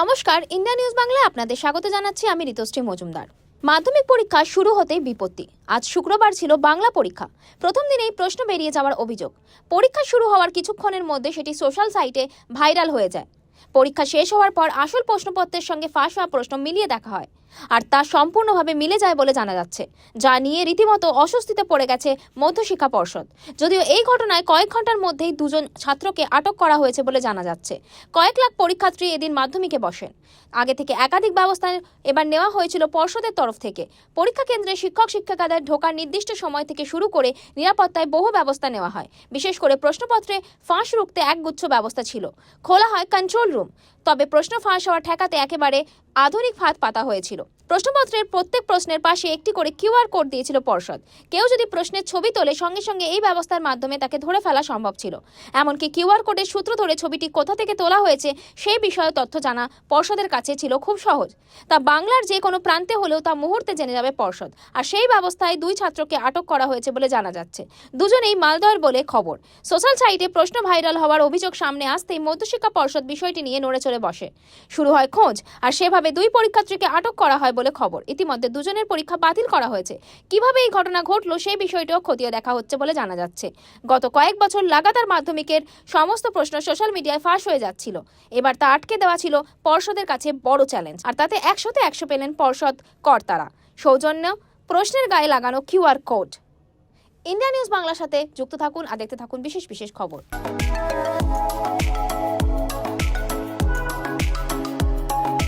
নমস্কার, India news বাংলায় আপনাদের স্বাগত জানাচ্ছি আমি ঋতুশ্রী মজুমদার। মাধ্যমিক পরীক্ষা শুরু হতেই বিপত্তি। আজ শুক্রবার ছিল বাংলা পরীক্ষা। প্রথম দিনেই প্রশ্ন বেরিয়ে যাওয়ার অভিযোগ। পরীক্ষা শুরু হওয়ার কিছুক্ষণের মধ্যে সেটি সোশ্যাল সাইটে ভাইরাল হয়ে যায়। পরীক্ষা শেষ হওয়ার পর আসল প্রশ্নপত্রের সঙ্গে ফাঁস হওয়া প্রশ্ন মিলিয়ে দেখা হয়। আর তা সম্পূর্ণভাবে মিলে যায় বলে জানা যাচ্ছে, যা নিয়ে রীতিমতো অস্বস্তিতে পড়ে গেছে মধ্যশিক্ষা পর্ষদ। যদিও এই ঘটনায় কয়েক ঘণ্টার মধ্যেই দুজন ছাত্রকে আটক করা হয়েছে বলে জানা যাচ্ছে। কয়েক লাখ পরীক্ষার্থী এদিন মাধ্যমিকে বসেন। আগে থেকে একাধিক ব্যবস্থা এবার নেওয়া হয়েছিল পর্ষদের তরফ থেকে। পরীক্ষা কেন্দ্রে শিক্ষক শিক্ষিকাদের ঢোকার নির্দিষ্ট সময় থেকে শুরু করে নিরাপত্তায় বহু ব্যবস্থা নেওয়া হয়। বিশেষ করে প্রশ্নপত্রে ফাঁস রুখতে একগুচ্ছ ব্যবস্থা ছিল। খোলা হয় কন্ট্রোল রুম তবে প্রশ্ন ফাঁস হওয়া ঠেকাতে একেবারে আধুনিক ফাঁদ পাতা হয়েছিল। প্রশ্নপত্রের প্রত্যেক প্রশ্নের পাশে একটি করে কিউআর কোড দিয়েছিল পর্ষদ। কেউ যদি প্রশ্নের ছবি তোলে, সঙ্গে সঙ্গে এই ব্যবস্থার মাধ্যমে তাকে ধরে ফেলা সম্ভব ছিল। এমনকি কিউআর কোডের সূত্র ধরে ছবিটি কোথা থেকে তোলা হয়েছে সেই বিষয়ে তথ্য জানা পর্ষদের কাছে ছিল খুব সহজ। তা বাংলার যে কোনো প্রান্তে হলেও তা মুহূর্তে জেনে যাবে পর্ষদ। আর সেই ব্যবস্থায় দুই ছাত্রকে আটক করা হয়েছে বলে জানা যাচ্ছে। দুজনেই মালদহের বলে খবর। সোশ্যাল সাইটে প্রশ্ন ভাইরাল হওয়ার অভিযোগ সামনে আসতেই মধ্যশিক্ষা পর্ষদ বিষয়টি নিয়ে নড়ে চড়ে বসে। শুরু হয় খোঁজ, আর সেভাবে দুই পরীক্ষার্থীকে আটক করা হয় বলে খবর। ইতিমধ্যে দুজনের পরীক্ষা বাতিল করা হয়েছে। কীভাবে এই ঘটনা ঘটলো সেই বিষয়টিও খতিয়ে দেখা হচ্ছে বলে জানা যাচ্ছে। গত কয়েক বছর লাগাতার মাধ্যমিকের সমস্ত প্রশ্ন সোশ্যাল মিডিয়ায় ফাঁস হয়ে যাচ্ছিল। এবার তা আটকে দেওয়া ছিল পর্ষদের কাছে বড় চ্যালেঞ্জ। আর তাতে একশোতে একশো পেলেন পর্ষদ কর্তারা। সৌজন্য, প্রশ্নের গায়ে লাগানো কিউআর কোড। ইন্ডিয়া নিউজ বাংলার সাথে যুক্ত থাকুন আর দেখতে থাকুন বিশেষ বিশেষ খবর।